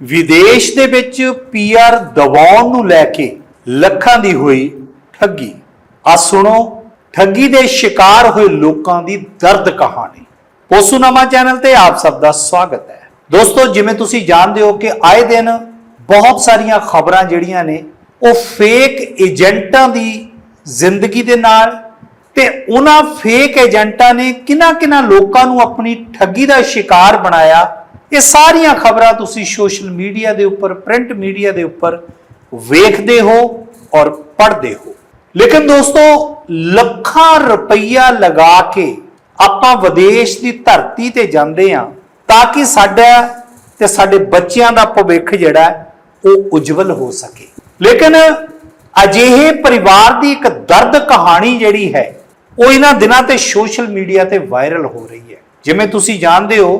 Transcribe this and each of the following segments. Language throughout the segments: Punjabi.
ਵਿਦੇਸ਼ ਦੇ ਵਿੱਚ ਪੀਆਰ ਦਬਾਉਣ ਨੂੰ ਲੈ ਕੇ ਲੱਖਾਂ ਦੀ ਹੋਈ ਠੱਗੀ। ਆ ਸੁਣੋ, ਠੱਗੀ ਦੇ ਸ਼ਿਕਾਰ ਹੋਏ ਲੋਕਾਂ ਦੀ ਦਰਦ ਕਹਾਣੀ। ਪੋਸੂਨਾਮਾ ਚੈਨਲ ਤੇ ਆਪ ਸਭ ਦਾ ਸਵਾਗਤ ਹੈ। ਦੋਸਤੋ, ਜਿਵੇਂ ਤੁਸੀਂ ਜਾਣਦੇ ਹੋ ਕਿ ਆਏ ਦਿਨ ਬਹੁਤ ਸਾਰੀਆਂ ਖਬਰਾਂ ਜਿਹੜੀਆਂ ਨੇ, ਉਹ ਫੇਕ ਏਜੰਟਾਂ ਦੀ ਜ਼ਿੰਦਗੀ ਦੇ ਨਾਲ ਤੇ ਉਹਨਾਂ ਫੇਕ ਏਜੰਟਾਂ ਨੇ ਕਿੰਨਾ ਕਿੰਨਾ ਲੋਕਾਂ ਨੂੰ ਆਪਣੀ ਠੱਗੀ ਦਾ ਸ਼ਿਕਾਰ ਬਣਾਇਆ ਇਹ ਸਾਰੀਆਂ ਖਬਰਾਂ ਤੁਸੀਂ ਸੋਸ਼ਲ ਮੀਡੀਆ ਦੇ ਉੱਪਰ, ਪ੍ਰਿੰਟ ਮੀਡੀਆ ਦੇ ਉੱਪਰ ਵੇਖਦੇ ਹੋ ਔਰ ਪੜ੍ਹਦੇ ਹੋ। ਲੇਕਿਨ ਦੋਸਤੋ, ਲੱਖਾਂ ਰੁਪਈਆ ਲਗਾ ਕੇ ਆਪਾਂ ਵਿਦੇਸ਼ ਦੀ ਧਰਤੀ ਤੇ ਜਾਂਦੇ ਆ ਤਾਂ ਕਿ ਸਾਡਾ ਤੇ ਸਾਡੇ ਬੱਚਿਆਂ ਦਾ ਭਵਿੱਖ ਜਿਹੜਾ ਉਹ ਉਜਵਲ ਹੋ ਸਕੇ। ਲੇਕਿਨ ਅਜਿਹੇ ਪਰਿਵਾਰ ਦੀ ਇੱਕ ਦਰਦ ਕਹਾਣੀ ਜਿਹੜੀ ਹੈ, ਉਹ ਇਹਨਾਂ ਦਿਨਾਂ ਤੇ ਸੋਸ਼ਲ ਮੀਡੀਆ ਤੇ ਵਾਇਰਲ ਹੋ ਰਹੀ ਹੈ। ਜਿਵੇਂ ਤੁਸੀਂ ਜਾਣਦੇ ਹੋ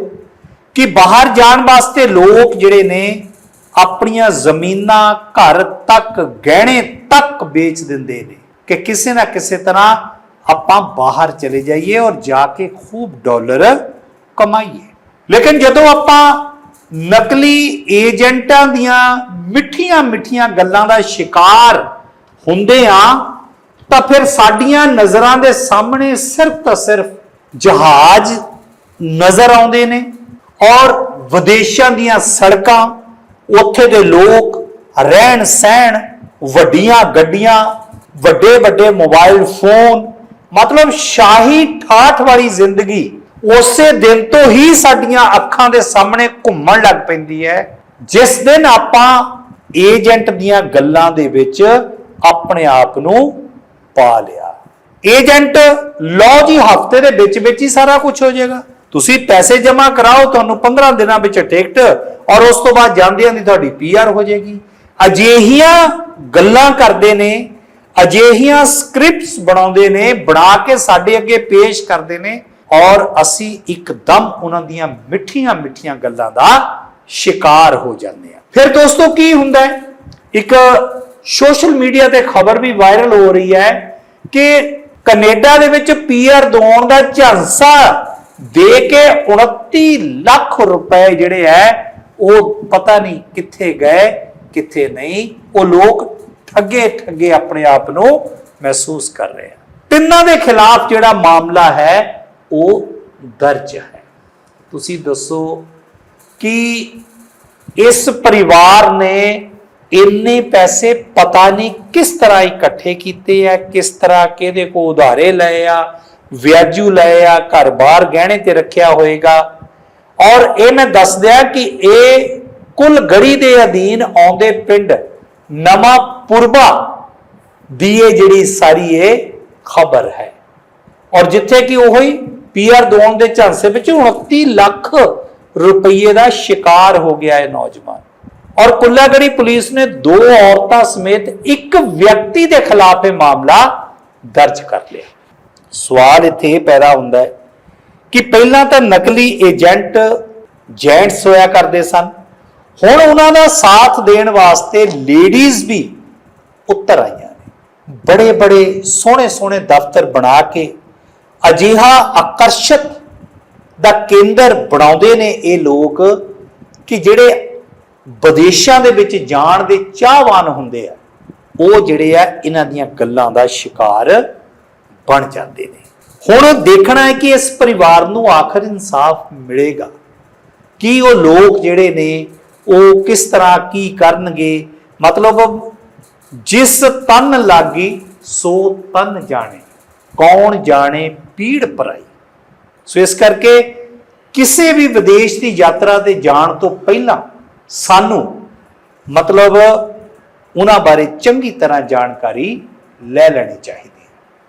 ਕਿ ਬਾਹਰ ਜਾਣ ਵਾਸਤੇ ਲੋਕ ਜਿਹੜੇ ਨੇ ਆਪਣੀਆਂ ਜ਼ਮੀਨਾਂ ਘਰ ਤੱਕ, ਗਹਿਣੇ ਤੱਕ ਵੇਚ ਦਿੰਦੇ ਨੇ ਕਿ ਕਿਸੇ ਨਾ ਕਿਸੇ ਤਰ੍ਹਾਂ ਆਪਾਂ ਬਾਹਰ ਚਲੇ ਜਾਈਏ ਔਰ ਜਾ ਕੇ ਖੂਬ ਡਾਲਰ ਕਮਾਈਏ। ਲੇਕਿਨ ਜਦੋਂ ਆਪਾਂ ਨਕਲੀ ਏਜੰਟਾਂ ਦੀਆਂ ਮਿੱਠੀਆਂ ਮਿੱਠੀਆਂ ਗੱਲਾਂ ਦਾ ਸ਼ਿਕਾਰ ਹੁੰਦੇ ਆ ਤਾਂ ਫਿਰ ਸਾਡੀਆਂ ਨਜ਼ਰਾਂ ਦੇ ਸਾਹਮਣੇ ਸਿਰਫ ਤਾਂ ਸਿਰਫ ਜਹਾਜ਼ ਨਜ਼ਰ ਆਉਂਦੇ ਨੇ। ਔਰ ਵਿਦੇਸ਼ਾਂ ਦੀਆਂ ਸੜਕਾਂ, ਉੱਥੇ ਦੇ ਲੋਕ ਰਹਿਣ ਸਹਿਣ, ਵੱਡੀਆਂ ਗੱਡੀਆਂ, ਵੱਡੇ ਵੱਡੇ ਮੋਬਾਈਲ ਫੋਨ, ਮਤਲਬ ਸ਼ਾਹੀ ਠਾਠ ਵਾਲੀ ਜ਼ਿੰਦਗੀ ਉਸੇ ਦਿਨ ਤੋਂ ਹੀ ਸਾਡੀਆਂ ਅੱਖਾਂ ਦੇ ਸਾਹਮਣੇ ਘੁੰਮਣ ਲੱਗ ਪੈਂਦੀ ਹੈ, ਜਿਸ ਦਿਨ ਆਪਾਂ ਏਜੰਟ ਦੀਆਂ ਗੱਲਾਂ ਦੇ ਵਿੱਚ ਆਪਣੇ ਆਪ ਨੂੰ ਪਾ ਲਿਆ। ਏਜੰਟ ਲਓ ਜੀ, ਹਫ਼ਤੇ ਦੇ ਵਿੱਚ ਵਿੱਚ ਹੀ ਸਾਰਾ ਕੁਝ ਹੋ ਜਾਏਗਾ। ਤੁਸੀਂ ਪੈਸੇ ਜਮ੍ਹਾਂ ਕਰਾਓ, ਤੁਹਾਨੂੰ 15 ਦਿਨਾਂ ਵਿੱਚ ਟਿਕਟ ਔਰ ਉਸ ਤੋਂ ਬਾਅਦ ਜਾਂਦਿਆਂ ਦੀ ਤੁਹਾਡੀ ਪੀਆਰ ਹੋ ਜਾਏਗੀ। ਅਜਿਹੀਆਂ ਗੱਲਾਂ ਕਰਦੇ ਨੇ, ਅਜਿਹੀਆਂ ਸਕ੍ਰਿਪਟਸ ਬਣਾਉਂਦੇ ਨੇ, ਬਣਾ ਕੇ ਸਾਡੇ ਅੱਗੇ ਪੇਸ਼ ਕਰਦੇ ਨੇ ਔਰ ਅਸੀਂ ਇੱਕਦਮ ਉਹਨਾਂ ਦੀਆਂ ਮਿੱਠੀਆਂ ਮਿੱਠੀਆਂ ਗੱਲਾਂ ਦਾ ਸ਼ਿਕਾਰ ਹੋ ਜਾਂਦੇ ਆ ਫਿਰ ਦੋਸਤੋ ਕੀ ਹੁੰਦਾ ਹੈ? ਇੱਕ ਸੋਸ਼ਲ ਮੀਡੀਆ ਤੇ ਖਬਰ ਵੀ ਵਾਇਰਲ ਹੋ ਰਹੀ ਹੈ ਕਿ ਕੈਨੇਡਾ ਦੇ ਵਿੱਚ ਪੀਆਰ ਦਵਾਉਣ ਦਾ ਝਾਂਸਾ ਦੇ ਕੇ 29 ਲੱਖ ਰੁਪਏ ਜਿਹੜੇ ਹੈ ਉਹ ਪਤਾ ਨਹੀਂ ਕਿੱਥੇ ਗਏ, ਕਿੱਥੇ ਨਹੀਂ। ਉਹ ਲੋਕ ਠੱਗੇ ਠੱਗੇ ਆਪਣੇ ਆਪ ਨੂੰ ਮਹਿਸੂਸ ਕਰ ਰਹੇ ਆ। ਤਿੰਨਾਂ ਦੇ ਖਿਲਾਫ ਜਿਹੜਾ ਮਾਮਲਾ ਹੈ, ਉਹ ਦਰਜ ਹੈ। ਤੁਸੀਂ ਦੱਸੋ ਕਿ ਇਸ ਪਰਿਵਾਰ ਨੇ ਇੰਨੇ ਪੈਸੇ ਪਤਾ ਨਹੀਂ ਕਿਸ ਤਰ੍ਹਾਂ ਇਕੱਠੇ ਕੀਤੇ ਆ, ਕਿਸ ਤਰ੍ਹਾਂ ਕਿਹਦੇ ਕੋ ਉਧਾਰੇ ਲਏ ਆ ਵਿਆਜੂ ਲਏ ਆ, ਘਰ ਬਾਹਰ ਗਹਿਣੇ ਤੇ ਰੱਖਿਆ ਹੋਏਗਾ। ਔਰ ਇਹ ਮੈਂ ਦੱਸ ਦਿਆਂ ਕਿ ਇਹ ਕੁੱਲ ਗੜੀ ਦੇ ਅਧੀਨ ਆਉਂਦੇ ਪਿੰਡ ਨਵਾਂ ਪੁਰਬਾ ਦੀ ਇਹ ਜਿਹੜੀ ਸਾਰੀ ਇਹ ਖਬਰ ਹੈ। ਔਰ ਜਿੱਥੇ ਕਿ ਉਹੀ ਹੀ ਪੀਆਰ ਦਵਾਉਣ ਦੇ ਝਾਂਸੇ ਵਿੱਚ 29 ਲੱਖ ਰੁਪਏ ਦਾ ਸ਼ਿਕਾਰ ਹੋ ਗਿਆ ਹੈ ਨੌਜਵਾਨ। ਔਰ ਕੁੱਲਾਗੜੀ ਪੁਲਿਸ ਨੇ ਦੋ ਔਰਤਾਂ ਸਮੇਤ ਇੱਕ ਵਿਅਕਤੀ ਦੇ ਖਿਲਾਫ ਇਹ ਮਾਮਲਾ ਦਰਜ ਕਰ ਲਿਆ। ਸਵਾਲ ਇੱਥੇ ਇਹ ਪੈਦਾ ਹੁੰਦਾ ਹੈ ਕਿ ਪਹਿਲਾਂ ਤਾਂ ਨਕਲੀ ਏਜੰਟ ਜੈਂਟਸ ਹੋਇਆ ਕਰਦੇ ਸਨ। ਹੁਣ ਉਹਨਾਂ ਦਾ ਸਾਥ ਦੇਣ ਵਾਸਤੇ ਲੇਡੀਜ਼ ਵੀ ਉੱਤਰ ਆਈਆਂ ਨੇ। ਬੜੇ ਬੜੇ ਸੋਹਣੇ ਸੋਹਣੇ ਦਫ਼ਤਰ ਬਣਾ ਕੇ ਅਜਿਹਾ ਆਕਰਸ਼ਕ ਦਾ ਕੇਂਦਰ ਬਣਾਉਂਦੇ ਨੇ ਇਹ ਲੋਕ ਕਿ ਜਿਹੜੇ ਵਿਦੇਸ਼ਾਂ ਦੇ ਵਿੱਚ ਜਾਣ ਦੇ ਚਾਹਵਾਨ ਹੁੰਦੇ ਆ। ਉਹ ਜਿਹੜੇ ਆ, ਇਹਨਾਂ ਦੀਆਂ ਗੱਲਾਂ ਦਾ ਸ਼ਿਕਾਰ ਬਣ ਜਾਂਦੇ ਨੇ। ਹੁਣ ਦੇਖਣਾ ਹੈ ਕਿ ਇਸ ਪਰਿਵਾਰ ਨੂੰ ਆਖਰ ਇਨਸਾਫ ਮਿਲੇਗਾ। ਕੀ ਉਹ ਲੋਕ ਜਿਹੜੇ ਨੇ, ਉਹ ਕਿਸ ਤਰ੍ਹਾਂ ਕੀ ਕਰਨਗੇ? ਮਤਲਬ ਜਿਸ ਤਨ ਲਾਗੀ, ਸੋ ਤਨ ਜਾਣੇ। ਕੌਣ ਜਾਣੇ? ਪੀੜ ਪਰਾਈ। ਸੋ ਇਸ ਕਰਕੇ ਕਿਸੇ ਵੀ ਵਿਦੇਸ਼ ਦੀ ਯਾਤਰਾ ਤੇ ਜਾਣ ਤੋਂ ਪਹਿਲਾਂ ਸਾਨੂੰ ਮਤਲਬ ਉਹਨਾਂ ਬਾਰੇ ਚੰਗੀ ਤਰ੍ਹਾਂ ਜਾਣਕਾਰੀ ਲੈ ਲੈਣੀ ਚਾਹੀਦੀ।